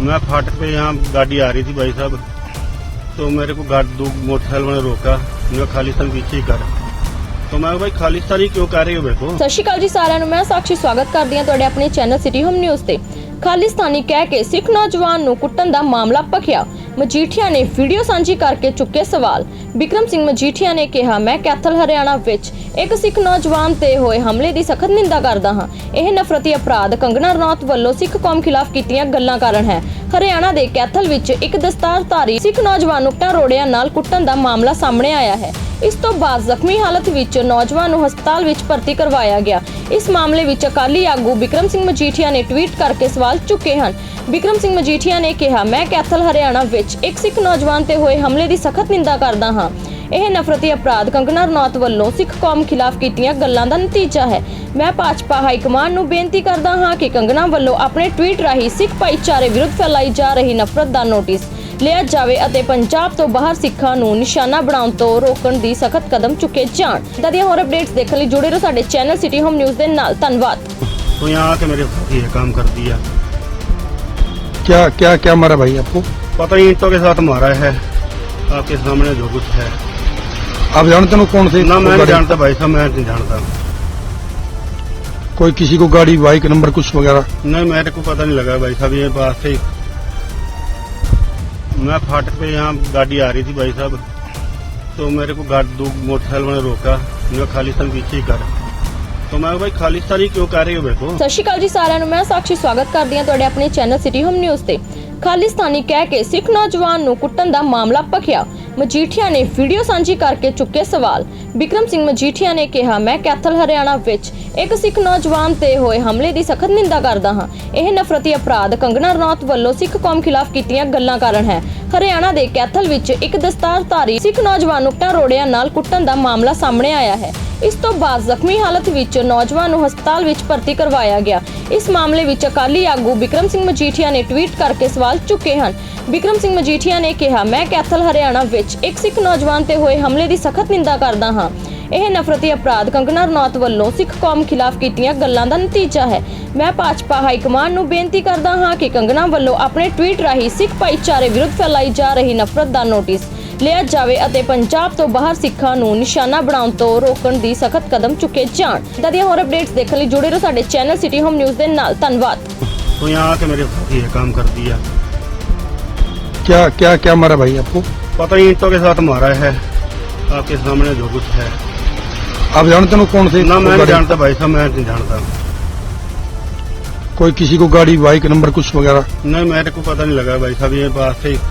मैं फाटक पे यहाँ गाड़ी आ रही थी भाई साहब तो मेरे को गाड़ी दो मोटरसाइकिल वाले रोका मैं खालिस्तान पीछे ही कर तो मैं भाई खालिस्तान ही क्यों कर रही हो मेरे को ਸਤਿ ਸ਼੍ਰੀ ਅਕਾਲ ਜੀ ਸਾਰਿਆਂ ਨੂੰ ਮੈਂ ਸਾਕਸ਼ੀ ਸਵਾਗਤ ਕਰਦੀ ਹਾਂ ਤੁਹਾਡੇ ਆਪਣੇ ਚੈਨਲ ਸਿਟੀ ਹੋਮ ਨਿਊਜ਼ ਤੇ ਖਾਲਿਸਤਾਨੀ ਕਹਿ ਕੇ ਸਿੱਖ ਨੌਜਵਾਨ ਨੂੰ ਕੁੱਟਣ ਦਾ ਮਾਮਲਾ ਭਖਿਆ ਮਜੀਠੀਆ ਨੇ ਵੀਡੀਓ ਸਾਂਝੀ ਕਰਕੇ ਚੁੱਕੇ ਸਵਾਲ। ਵਿਕਰਮ ਸਿੰਘ ਮਜੀਠੀਆ ਨੇ ਕਿਹਾ, ਮੈਂ ਕੈਥਲ, ਹਰਿਆਣਾ ਵਿੱਚ ਇੱਕ ਸਿੱਖ ਨੌਜਵਾਨ ਤੇ ਹੋਏ ਹਮਲੇ ਦੀ ਸਖਤ ਨਿੰਦਾ ਕਰਦਾ ਹਾਂ। ਇਹ ਨਫ਼ਰਤੀ ਅਪਰਾਧ ਕੰਗਣਾ ਰਣੌਤ ਵੱਲੋਂ ਸਿੱਖ ਕੌਮ ਖਿਲਾਫ ਕੀਤੀਆਂ ਗੱਲਾਂ ਕਾਰਨ ਹੈ। ਹਰਿਆਣਾ ਦੇ ਕੈਥਲ ਵਿੱਚ ਇੱਕ ਦਸਤਾਰਧਾਰੀ ਸਿੱਖ ਨੌਜਵਾਨ ਨੂੰ ਟਾਂ ਰੋੜਿਆਂ ਨਾਲ ਕੁੱਟਣ ਦਾ ਮਾਮਲਾ ਸਾਹਮਣੇ ਆਇਆ ਹੈ। ਇਸ ਤੋਂ ਬਾਅਦ ਜ਼ਖਮੀ ਹਾਲਤ ਵਿੱਚ ਨੌਜਵਾਨ ਨੂੰ ਹਸਪਤਾਲ ਵਿੱਚ ਭਰਤੀ ਕਰਵਾਇਆ ਗਿਆ। ਇਸ ਮਾਮਲੇ ਵਿੱਚ ਅਕਾਲੀ ਆਗੂ ਵਿਕਰਮ ਸਿੰਘ ਮਜੀਠੀਆ ਨੇ ਟਵੀਟ ਕਰਕੇ ਸਵਾਲ ਚੁੱਕੇ ਹਨ। ਵਿਕਰਮ ਸਿੰਘ ਮਜੀਠੀਆ ਨੇ ਕਿਹਾ, ਮੈਂ ਕੈਥਲ, ਹਰਿਆਣਾ ਵਿੱਚ ਇੱਕ ਸਿੱਖ ਨੌਜਵਾਨ ਤੇ ਹੋਏ ਹਮਲੇ ਦੀ ਸਖਤ ਨਿੰਦਾ ਕਰਦਾ ਹਾਂ। ਇਹ ਨਫ਼ਰਤੀ ਅਪਰਾਧ ਕੰਗਨਾ ਰਣੌਤ ਵੱਲੋਂ ਸਿੱਖ ਕੌਮ ਖਿਲਾਫ ਕੀਤੀਆਂ ਗੱਲਾਂ ਦਾ ਨਤੀਜਾ ਹੈ। ਮੈਂ ਭਾਜਪਾ ਹਾਈ ਕਮਾਂਡ ਨੂੰ ਬੇਨਤੀ ਕਰਦਾ ਹਾਂ ਕਿ ਕੰਗਨਾ ਵੱਲੋਂ ਆਪਣੇ ਟਵੀਟ ਰਾਹੀਂ ਸਿੱਖ ਭਾਈਚਾਰੇ ਵਿਰੁੱਧ ਫੈਲਾਈ ਜਾ ਰਹੀ ਨਫ਼ਰਤ ਦਾ ਨੋਟਿਸ ਲਿਆ ਜਾਵੇ ਅਤੇ ਪੰਜਾਬ ਤੋਂ ਬਾਹਰ ਸਿੱਖਾਂ ਨੂੰ ਨਿਸ਼ਾਨਾ ਬਣਾਉਣ ਤੋਂ ਰੋਕਣ ਦੀ ਸਖਤ ਕਦਮ ਚੁੱਕੇ ਜਾਣ ਇਦਾਂ ਦੀਆਂ ਹੋਰ ਅਪਡੇਟਸ ਦੇਖਣ ਲਈ ਜੁੜੇ ਰਹੋ ਸਾਡੇ ਚੈਨਲ ਸਿਟੀ ਹੋਮ ਨਿਊਜ਼ ਦੇ ਨਾਲ ਧੰਨਵਾਦ तो यहाँ आके मेरे साथ ये काम कर दिया क्या क्या क्या मारा भाई आपको पता ही ईंटों के साथ मारा है आपके सामने जो कुछ है आप जानते हो कौन से ना मैं नहीं गाड़ी- जानता भाई साहब मैं नहीं जानता कोई किसी को गाड़ी बाइक नंबर कुछ वगैरह नहीं मेरे को पता नहीं लगा भाई साहब ये पास से ही- मैं फाटक पे यहाँ गाड़ी आ रही थी भाई साहब तो मेरे को गाड़ी दो मोटरसाइकिल वाले रोका मैं खालिस्तान पीछे ही कर तो मैं भाई खालिस्तान ही क्यों कर रही हो मेरे को ਸਤਿ ਸ਼੍ਰੀ ਅਕਾਲ ਜੀ ਸਾਰਿਆਂ ਨੂੰ ਮੈਂ ਸਾਕਸ਼ੀ ਸਵਾਗਤ ਕਰਦੀ ਹਾਂ ਤੁਹਾਡੇ ਆਪਣੇ ਚੈਨਲ ਸਿਟੀ ਹੋਮ ਨਿਊਜ਼ ਤੇ ਖਾਲਿਸਤਾਨੀ ਕਹਿ ਕੇ ਸਿੱਖ ਨੌਜਵਾਨ ਨੂੰ ਕੁੱਟਣ ਦਾ ਮਾਮਲਾ ਭਖਿਆ ਮਜੀਠੀਆ ਨੇ ਵੀਡੀਓ ਸਾਂਝੀ ਕਰਕੇ ਚੁੱਕੇ ਸਵਾਲ। ਵਿਕਰਮ ਸਿੰਘ ਮਜੀਠੀਆ ਨੇ ਕਿਹਾ, ਮੈਂ ਕੈਥਲ, ਹਰਿਆਣਾ ਵਿੱਚ ਇੱਕ ਸਿੱਖ ਨੌਜਵਾਨ ਤੇ ਹੋਏ ਹਮਲੇ ਦੀ ਸਖਤ ਨਿੰਦਾ ਕਰਦਾ ਹਾਂ। ਇਹ ਨਫ਼ਰਤੀ ਅਪਰਾਧ ਕੰਗਣਾ ਰਣੌਤ ਵੱਲੋਂ ਸਿੱਖ ਕੌਮ ਖਿਲਾਫ ਕੀਤੀਆਂ ਗੱਲਾਂ ਕਾਰਨ ਹੈ। ਹਰਿਆਣਾ ਦੇ ਕੈਥਲ ਵਿੱਚ ਇੱਕ ਦਸਤਾਰਧਾਰੀ ਸਿੱਖ ਨੌਜਵਾਨ ਨੂੰ ਇੱਟਾਂ ਰੋੜਿਆਂ ਨਾਲ ਕੁੱਟਣ ਦਾ ਮਾਮਲਾ ਸਾਹਮਣੇ ਆਇਆ ਹੈ। ਇਸ ਤੋਂ ਬਾਅਦ ਜ਼ਖਮੀ ਹਾਲਤ ਵਿੱਚ ਨੌਜਵਾਨ ਨੂੰ ਹਸਪਤਾਲ ਵਿੱਚ ਭਰਤੀ ਕਰਵਾਇਆ ਗਿਆ। ਇਸ ਮਾਮਲੇ ਵਿੱਚ ਅਕਾਲੀ ਆਗੂ ਵਿਕਰਮ ਸਿੰਘ ਮਜੀਠੀਆ ਨੇ ਟਵੀਟ ਕਰਕੇ ਸਵਾਲ ਚੁੱਕੇ ਹਨ। ਵਿਕਰਮ ਸਿੰਘ ਮਜੀਠੀਆ ਨੇ ਕਿਹਾ, ਮੈਂ ਕੈਥਲ, ਹਰਿਆਣਾ ਵਿੱਚ ਇੱਕ ਸਿੱਖ ਨੌਜਵਾਨ ਤੇ ਹੋਏ ਹਮਲੇ ਦੀ ਸਖਤ ਨਿੰਦਾ ਕਰਦਾ ਹਾਂ। ਇਹ ਨਫ਼ਰਤੀ ਅਪਰਾਧ ਕੰਗਨਾ ਰਣੌਤ ਵੱਲੋਂ ਸਿੱਖ ਕੌਮ ਖਿਲਾਫ ਕੀਤੀਆਂ ਗੱਲਾਂ ਦਾ ਨਤੀਜਾ ਹੈ। ਮੈਂ ਭਾਜਪਾ ਹਾਈ ਕਮਾਂਡ ਨੂੰ ਬੇਨਤੀ ਕਰਦਾ ਹਾਂ ਕਿ ਕੰਗਨਾ ਵੱਲੋਂ ਆਪਣੇ ਟਵੀਟ ਰਾਹੀਂ ਸਿੱਖ ਭਾਈਚਾਰੇ ਵਿਰੁੱਧ ਫੈਲਾਈ ਜਾ ਰਹੀ ਨਫ਼ਰਤ ਦਾ ਨੋਟਿਸ ਲਿਆ ਜਾਵੇ ਅਤੇ ਪੰਜਾਬ ਤੋਂ ਬਾਹਰ ਸਿੱਖਾਂ ਨੂੰ ਨਿਸ਼ਾਨਾ ਬਣਾਉਣ ਤੋਂ ਰੋਕਣ ਦੀ ਸਖਤ ਕਦਮ ਚੁੱਕੇ ਜਾਣ ਇਦਾਂ ਦੀਆਂ ਹੋਰ ਅਪਡੇਟਸ ਦੇਖਣ ਲਈ ਜੁੜੇ ਰਹੋ ਸਾਡੇ ਚੈਨਲ ਸਿਟੀ ਹੋਮ ਨਿਊਜ਼ ਦੇ ਨਾਲ ਧੰਨਵਾਦ तो यहाँ आके मेरे साथ ये काम कर दिया क्या क्या क्या मारा भाई आपको पता ही ईंटों के साथ मारा है आपके सामने जो कुछ है आप जानते हो कौन से ना मैं नहीं गाड़ी- जानता भाई साहब मैं नहीं जानता कोई किसी को गाड़ी बाइक नंबर कुछ वगैरह नहीं मेरे को पता नहीं लगा भाई साहब ये पास से ही-